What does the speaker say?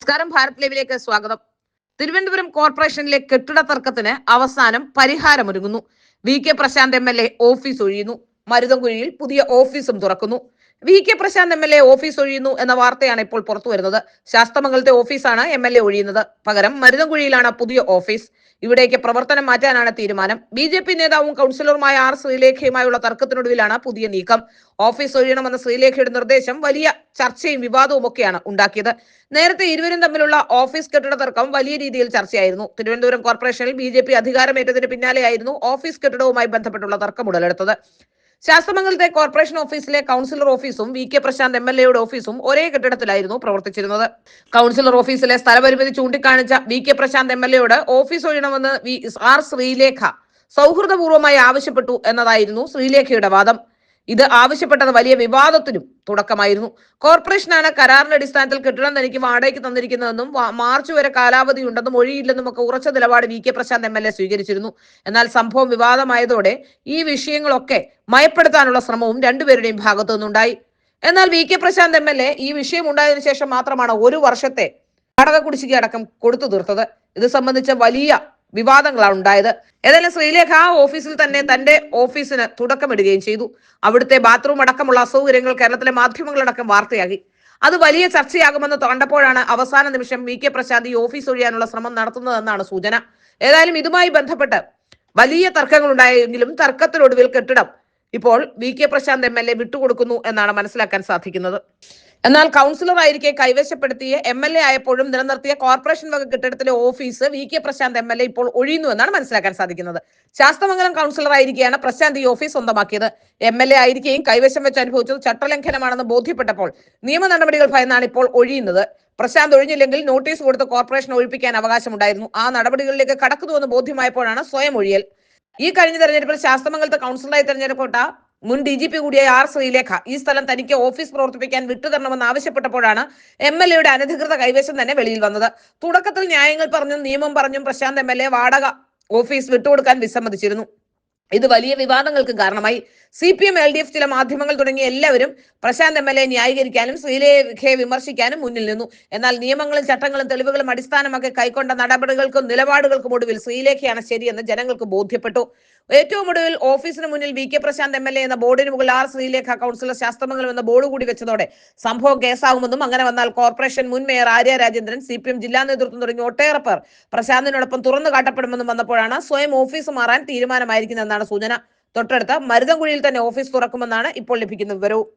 നമസ്കാരം ഭാരത് ലൈവിലേക്ക് സ്വാഗതം. തിരുവനന്തപുരം കോർപ്പറേഷനിലെ കെട്ടിട തർക്കത്തിന് അവസാനം പരിഹാരമൊരുങ്ങുന്നു. V K Prashanth M L A office ഒഴിയുന്നു. മരുതൻകുഴിയിൽ പുതിയ ഓഫീസും തുറക്കുന്നു. V K Prashanth M L A office ഒഴിയുന്നു എന്ന വാർത്തയാണ് ഇപ്പോൾ പുറത്തു വരുന്നത്. ശാസ്തമംഗലത്തെ ഓഫീസാണ് എം എൽ എ ഒഴിയുന്നത്. പകരം മരുതൻകുഴിയിലാണ് പുതിയ ഓഫീസ്. ഇവിടേക്ക് പ്രവർത്തനം മാറ്റാനാണ് തീരുമാനം. ബി ജെ പി നേതാവും കൗൺസിലറുമായ ആർ ശ്രീലേഖയുമായുള്ള തർക്കത്തിനൊടുവിലാണ് പുതിയ നീക്കം. ഓഫീസ് ഒഴിയണമെന്ന ശ്രീലേഖയുടെ നിർദ്ദേശം വലിയ ചർച്ചയും വിവാദവും ഒക്കെയാണ് ഉണ്ടാക്കിയത്. നേരത്തെ ഇരുവരും തമ്മിലുള്ള ഓഫീസ് കെട്ടിട തർക്കം വലിയ രീതിയിൽ ചർച്ചയായിരുന്നു. തിരുവനന്തപുരം കോർപ്പറേഷനിൽ ബി ജെ പി അധികാരമേറ്റതിന് പിന്നാലെയായിരുന്നു ഓഫീസ് കെട്ടിടവുമായി ബന്ധപ്പെട്ടുള്ള തർക്കം ഉടലെടുത്തത്. ശാസ്ത്രമംഗലത്തെ കോർപ്പറേഷൻ ഓഫീസിലെ കൗൺസിലർ ഓഫീസും V K Prashanth M L എയുടെ ഓഫീസും ഒരേ കെട്ടിടത്തിലായിരുന്നു പ്രവർത്തിച്ചിരുന്നത്. കൗൺസിലർ ഓഫീസിലെ സ്ഥലപരിമിതി ചൂണ്ടിക്കാണിച്ച V K Prashanth M L എയോട് office ഒഴിയണമെന്ന് വി ആർ ശ്രീലേഖ സൗഹൃദപൂർവമായി ആവശ്യപ്പെട്ടു എന്നതായിരുന്നു ശ്രീലേഖയുടെ വാദം. ഇത് ആവശ്യപ്പെട്ടത് വലിയ വിവാദത്തിനും തുടക്കമായിരുന്നു. കോർപ്പറേഷനാണ് കരാറിന്റെ അടിസ്ഥാനത്തിൽ കെട്ടിടം തനിക്ക് വാടകയ്ക്ക് തന്നിരിക്കുന്നതെന്നും മാർച്ച് വരെ കാലാവധി ഉണ്ടെന്നും ഒഴിയില്ലെന്നും ഒക്കെ ഉറച്ച നിലപാട് V K Prashanth M L A സ്വീകരിച്ചിരുന്നു. എന്നാൽ സംഭവം വിവാദമായതോടെ ഈ വിഷയങ്ങളൊക്കെ മയപ്പെടുത്താനുള്ള ശ്രമവും രണ്ടുപേരുടെയും ഭാഗത്തു നിന്നുണ്ടായി. എന്നാൽ V K Prashanth M L A ഈ വിഷയം ഉണ്ടായതിനു ശേഷം മാത്രമാണ് ഒരു വർഷത്തെ വാടക കുടിശ്ശിക അടക്കം കൊടുത്തു തീർത്തത്. ഇത് സംബന്ധിച്ച വലിയ വിവാദങ്ങളാണ് ഉണ്ടായത്. ഏതായാലും ശ്രീലേഖ ആ ഓഫീസിൽ തന്നെ തന്റെ ഓഫീസിന് തുടക്കമിടുകയും ചെയ്തു. അവിടുത്തെ ബാത്റൂം അടക്കമുള്ള അസൗകര്യങ്ങൾ കേരളത്തിലെ മാധ്യമങ്ങളടക്കം വാർത്തയാക്കി. അത് വലിയ ചർച്ചയാകുമെന്ന് കണ്ടപ്പോഴാണ് അവസാന നിമിഷം വി കെ പ്രശാന്ത് ഈ ഓഫീസ് ഒഴിയാനുള്ള ശ്രമം നടത്തുന്നതെന്നാണ് സൂചന. ഏതായാലും ഇതുമായി ബന്ധപ്പെട്ട് വലിയ തർക്കങ്ങൾ ഉണ്ടായെങ്കിലും തർക്കത്തിനൊടുവിൽ കെട്ടിടം ഇപ്പോൾ V K Prashanth M L A വിട്ടുകൊടുക്കുന്നു എന്നാണ് മനസ്സിലാക്കാൻ സാധിക്കുന്നത്. എന്നാൽ കൗൺസിലർ ആയിരിക്കെ കൈവശപ്പെടുത്തിയ എം എൽ എ ആയപ്പോഴും നിലനിർത്തിയ കോർപ്പറേഷൻ വക കെട്ടിടത്തിലെ office V K Prashanth M L A ഇപ്പോൾ ഒഴിയുന്നു എന്നാണ് മനസ്സിലാക്കാൻ സാധിക്കുന്നത്. ശാസ്തമംഗലം കൗൺസിലർ ആയിരിക്കെയാണ് പ്രശാന്ത് ഈ ഓഫീസ് സ്വന്തമാക്കിയത്. എം എൽ എ ആയിരിക്കെയും കൈവശം വെച്ച് അനുഭവിച്ചത് ചട്ടലംഘനമാണെന്ന് ബോധ്യപ്പെട്ടപ്പോൾ നിയമ നടപടികൾ ഭയന്നാണ് ഇപ്പോൾ ഒഴിയുന്നത്. പ്രശാന്ത് ഒഴിഞ്ഞില്ലെങ്കിൽ നോട്ടീസ് കൊടുത്ത് കോർപ്പറേഷൻ ഒഴിപ്പിക്കാൻ അവകാശമുണ്ടായിരുന്നു. ആ നടപടികളിലേക്ക് കടക്കുന്നുവെന്ന് ബോധ്യമായപ്പോഴാണ് സ്വയം ഒഴിയൽ. ഈ കഴിഞ്ഞ തെരഞ്ഞെടുപ്പിൽ ശാസ്തമംഗലത്തെ കൗൺസിലറായി തെരഞ്ഞെടുക്കപ്പെട്ട മുൻ ഡി ജി പി കൂടിയായ ആർ ശ്രീലേഖ ഈ സ്ഥലം തനിക്ക് ഓഫീസ് പ്രവർത്തിപ്പിക്കാൻ വിട്ടുതരണമെന്ന് ആവശ്യപ്പെട്ടപ്പോഴാണ് എം എൽ എയുടെ അനധികൃത കൈവശം തന്നെ വെളിയിൽ വന്നത്. തുടക്കത്തിൽ ന്യായങ്ങൾ പറഞ്ഞും നിയമം പറഞ്ഞും പ്രശാന്ത് എം എൽ എ വാടക ഓഫീസ് വിട്ടുകൊടുക്കാൻ വിസമ്മതിച്ചിരുന്നു. ഇത് വലിയ വിവാദങ്ങൾക്ക് കാരണമായി. C P M L D F ചില മാധ്യമങ്ങൾ തുടങ്ങിയ എല്ലാവരും പ്രശാന്ത് എം എൽ എ ന്യായീകരിക്കാനും ശ്രീലേഖയെ വിമർശിക്കാനും മുന്നിൽ നിന്നു. എന്നാൽ നിയമങ്ങളും ചട്ടങ്ങളും തെളിവുകളും അടിസ്ഥാനമാക്കി കൈക്കൊണ്ട നടപടികൾക്കും നിലപാടുകൾക്കും ഒടുവിൽ ശ്രീലേഖയാണ് ശരിയെന്ന് ജനങ്ങൾക്ക് ബോധ്യപ്പെട്ടു. ഏറ്റവും ഒടുവിൽ ഓഫീസിന് മുന്നിൽ V K Prashanth M L A എന്ന ബോർഡിന് മുകളിൽ ആർ ശ്രീലേഖ കൗൺസിലർ ശാസ്ത്രമംഗലം എന്ന ബോർഡ് കൂടി വെച്ചതോടെ സംഭവം കേസാവുമെന്നും അങ്ങനെ വന്നാൽ കോർപ്പറേഷൻ മുൻ mayor Arya Rajendran C P M ജില്ലാ നേതൃത്വം തുടങ്ങി ഒട്ടേറെ പേർ പ്രശാന്തിനോടൊപ്പം തുറന്നു കാട്ടപ്പെടുമെന്നും വന്നപ്പോഴാണ് സ്വയം ഓഫീസ് മാറാൻ തീരുമാനമായിരിക്കുന്നതെന്നാണ് സൂചന. തൊട്ടടുത്ത മരുതൻകുഴിയിൽ തന്നെ ഓഫീസ് തുറക്കുമെന്നാണ് ഇപ്പോൾ ലഭിക്കുന്ന വിവരവും.